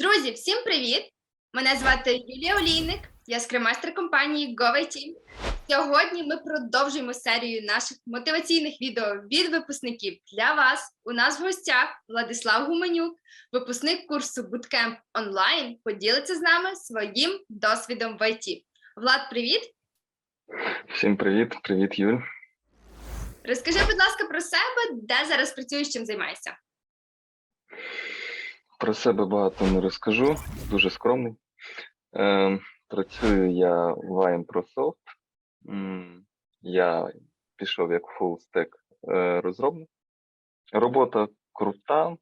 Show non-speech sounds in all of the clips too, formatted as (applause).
Друзі, всім привіт! Мене звати Юлія Олійник, я скримастер компанії GoVIT. Сьогодні ми продовжуємо серію наших мотиваційних відео від випускників для вас. У нас в гостях Владислав Гуменюк, випускник курсу Bootcamp онлайн, поділиться з нами своїм досвідом в ІТ. Влад, привіт! Всім привіт, привіт, Юль. Розкажи, будь ласка, про себе, де зараз працюєш, чим займаєшся. Про себе багато не розкажу, дуже скромний. Е, працюю я в IMProsoft. Я пішов як full stack е, розробник. Робота крута,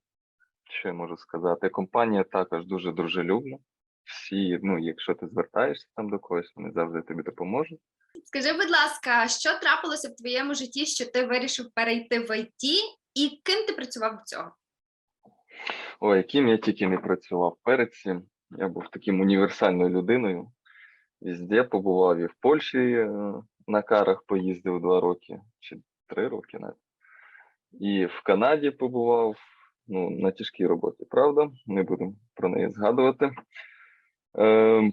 що я можу сказати. Компанія також дуже дружелюбна. Всі, ну, якщо ти звертаєшся там до когось, вони завжди тобі допоможуть. Скажи, будь ласка, що трапилося в твоєму житті, що ти вирішив перейти в ІТ, і ким ти працював до цього? Ой, яким я тільки не працював перед цим. Я був таким універсальною людиною. Везде побував і в Польщі е, на карах поїздив два роки, чи три роки навіть. І в Канаді побував ну, на тяжкій роботі, правда? Не будемо про неї згадувати. Е,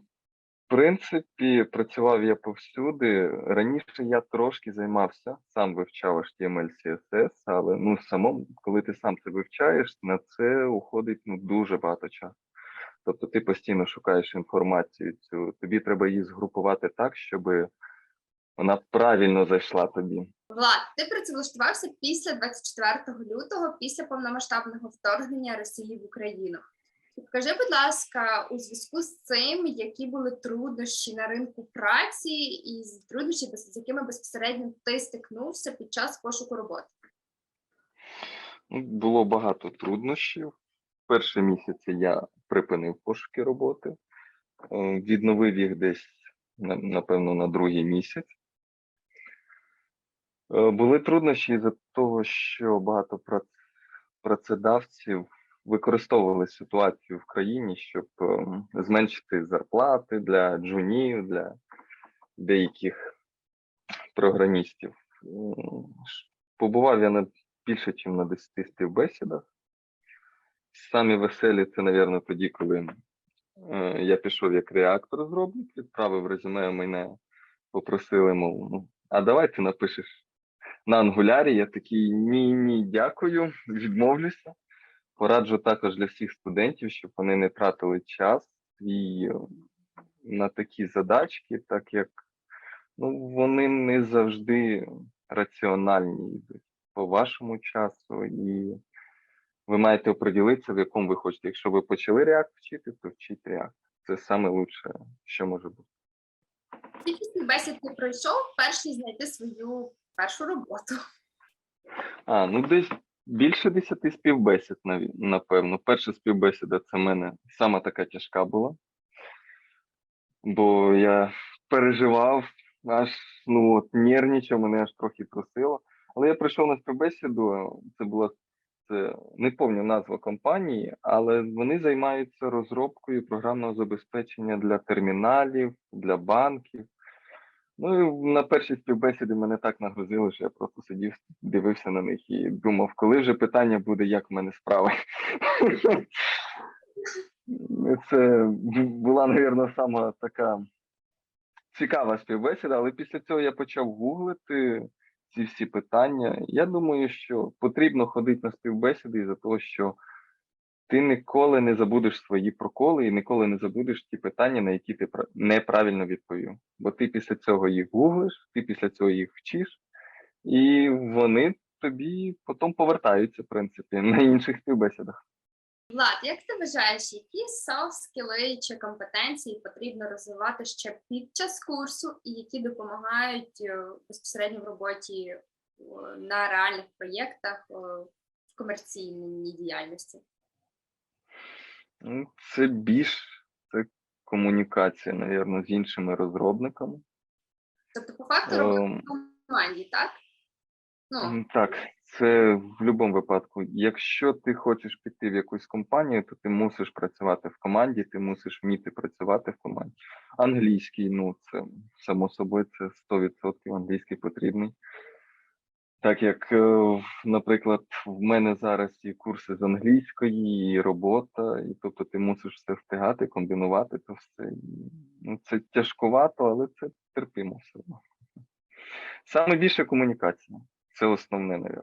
принципі, працював я повсюди. Раніше я трошки займався, сам вивчав HTML, CSS, але ну самому, коли ти сам це вивчаєш, на це уходить ну дуже багато часу. Тобто ти постійно шукаєш інформацію цю, тобі треба її згрупувати так, щоб вона правильно зайшла тобі. Влад, ти працевлаштувався після 24 лютого, після повномасштабного вторгнення Росії в Україну. Скажи, будь ласка, у зв'язку з цим, які були труднощі на ринку праці, і труднощі, з якими безпосередньо ти стикнувся під час пошуку роботи? Ну, Було багато труднощів. Перші місяці я припинив пошуки роботи, е, відновив їх десь, напевно, на другий місяць. Е, Були труднощі з-за того, що багато працедавців використовували ситуацію в країні, щоб ем, зменшити зарплати для джунів, для деяких програмістів. Побував я на більше, ніж на 10 співбесідах. Самі веселі це, мабуть, тоді, коли е, я пішов як реактор зробник, відправив резюме, мене попросили, мов, ну, а давай ти напишеш на ангулярі. Я такий ні, ні, дякую, відмовлюся. Пораджу також для всіх студентів, щоб вони не тратили час свій е, на такі задачки, так як ну, вони не завжди раціональні йдуть по вашому часу, і ви маєте оприділитися, в якому ви хочете. Якщо ви почали React вчити, то вчіть React. Це саме лучше, що може бути. Скільки співбесід ти пройшов, перш ніж знайти свою першу роботу? А, ну десь більше десяти співбесід, напевно. Перша співбесіда це в мене сама така тяжка була. Бо я переживав, аж ну от нервничав, мене аж трохи трусило. Але я прийшов на співбесіду, це була це не пам'ятаю назва компанії, але вони займаються розробкою програмного забезпечення для терміналів, для банків. Ну і на першій співбесіді мене так нагрузили, що я просто сидів, дивився на них і думав, коли вже питання буде, як в мене справи. (laughs) Це була, мабуть, сама така цікава співбесіда, але після цього я почав гуглити ці всі питання. Я думаю, що потрібно ходити на співбесіди із-за того, що ти ніколи не забудеш свої проколи і ніколи не забудеш ті питання, на які ти пра- неправильно відповів. Бо ти після цього їх гуглиш, ти після цього їх вчиш, і вони тобі потім повертаються, в принципі, (laughs) на інших співбесідах. Влад, як ти вважаєш, які soft скіли чи компетенції потрібно розвивати ще під час курсу, і які допомагають е, безпосередньо в роботі е, на реальних проєктах е, в комерційній діяльності? Ну, Це більш це комунікація, мабуть, з іншими розробниками. Тобто, по факту робота Ем, в команді, так? Ну, Так, це в будь-якому випадку. Якщо ти хочеш піти в якусь компанію, то ти мусиш працювати в команді, ти мусиш вміти працювати в команді. Англійський, ну це само собою, це 100% англійський потрібний. Так як, е, наприклад, в мене зараз і курси з англійської, і робота, і тобто ти мусиш все встигати, комбінувати то все. Ну, це тяжкувато, але це терпимо все одно. Саме більше комунікація. Це основне, навіть.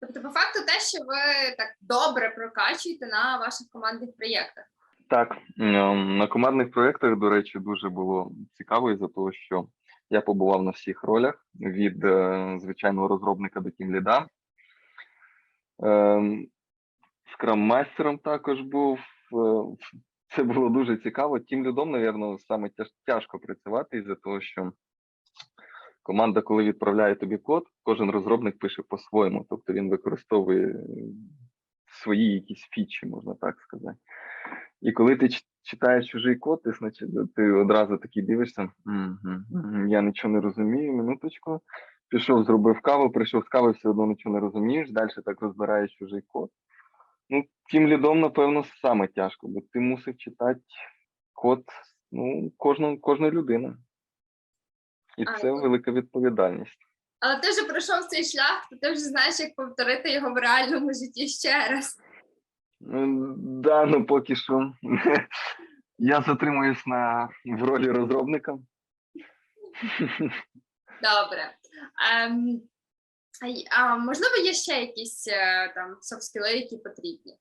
Тобто, по факту, те, що ви так добре прокачуєте на ваших командних проєктах. Так, ем, на командних проєктах, до речі, дуже було цікаво із-за того, що я побував на всіх ролях від е, звичайного розробника до тімліда. Ем, Скрам-майстером також був. Е, Це було дуже цікаво. Тімлідом, напевно, саме тяжко працювати із-за того, що команда, коли відправляє тобі код, кожен розробник пише по-своєму, тобто він використовує е, свої якісь фічі, можна так сказати. І коли ти читаєш чужий код, ти, значить, ти одразу такий дивишся, «Мгм, мгм, я нічого не розумію, минуточку. Пішов, зробив каву, прийшов з кави, все одно нічого не розумієш, далі так розбираєш чужий код. Ну, тим лідом, напевно, саме тяжко, бо ти мусив читати код ну, кожну, кожної людини. І А, це ну- велика відповідальність. Але ти вже пройшов цей шлях, то ти вже знаєш, як повторити його в реальному житті ще раз. Ну, да, ну поки що (laughs) я затримуюсь на в ролі розробника. Добре. Ем, а можливо, є ще якісь е, там софт-скіли, які потрібні?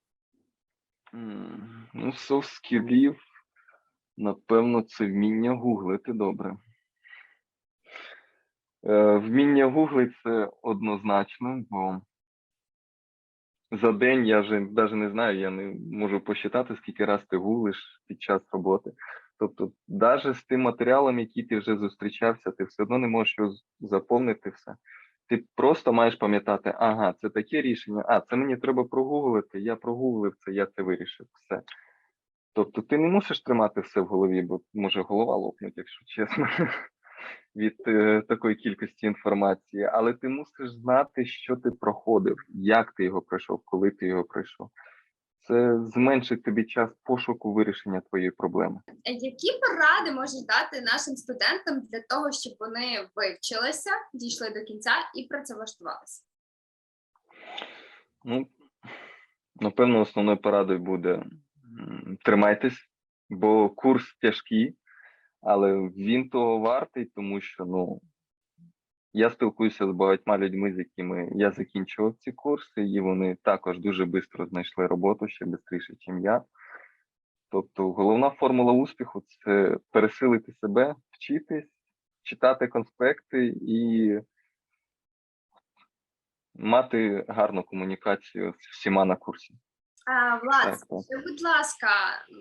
Ну, софт скілів, напевно, це вміння гуглити добре. Е, Вміння гуглити це однозначно, бо за день я вже навіть не знаю, я не можу посчитати, скільки раз ти гуглиш під час роботи. Тобто, навіть з тим матеріалом, який ти вже зустрічався, ти все одно не можеш його заповнити все. Ти просто маєш пам'ятати, ага, це таке рішення, а це мені треба прогуглити, я прогуглив це, я це вирішив. Все. Тобто ти не мусиш тримати все в голові, бо може голова лопнуть, якщо чесно, від е, такої кількості інформації, але ти мусиш знати, що ти проходив, як ти його пройшов, коли ти його пройшов. Це зменшить тобі час пошуку вирішення твоєї проблеми. Е, Які поради можеш дати нашим студентам для того, щоб вони вивчилися, дійшли до кінця і працевлаштувалися? Ну, напевно, основною порадою буде тримайтесь, бо курс тяжкий, але він того вартий, тому що ну, я спілкуюся з багатьма людьми, з якими я закінчував ці курси, і вони також дуже швидко знайшли роботу ще швидше, ніж я. Тобто головна формула успіху це пересилити себе, вчитись, читати конспекти і мати гарну комунікацію з всіма на курсі. Влад, скажи, будь ласка,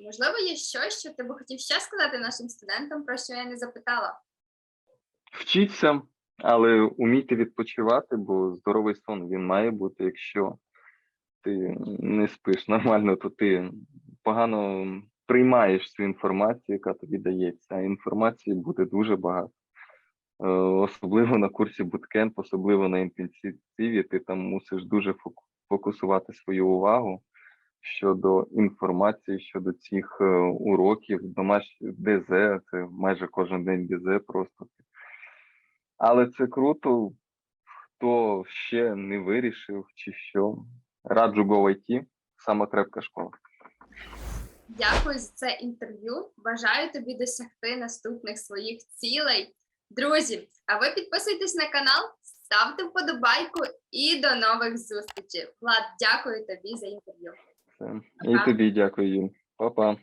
можливо, є щось, що ти би хотів ще сказати нашим студентам, про що я не запитала? Вчіться, але умійте відпочивати, бо здоровий сон він має бути. Якщо ти не спиш нормально, то ти погано приймаєш цю інформацію, яка тобі дається. А інформації буде дуже багато. Е, Особливо на курсі Bootcamp, особливо на інтенсиві, ти там мусиш дуже фокусувати свою увагу щодо інформації, щодо цих е, уроків, домаш ДЗ, це майже кожен день ДЗ просто. Але це круто, хто ще не вирішив чи що. Раджу GoIT, сама крепка школа. Дякую за це інтерв'ю. Бажаю тобі досягти наступних своїх цілей. Друзі, а ви підписуйтесь на канал, ставте вподобайку і до нових зустрічей. Влад, дякую тобі за інтерв'ю. І тобі дякую, Юль. Па-па.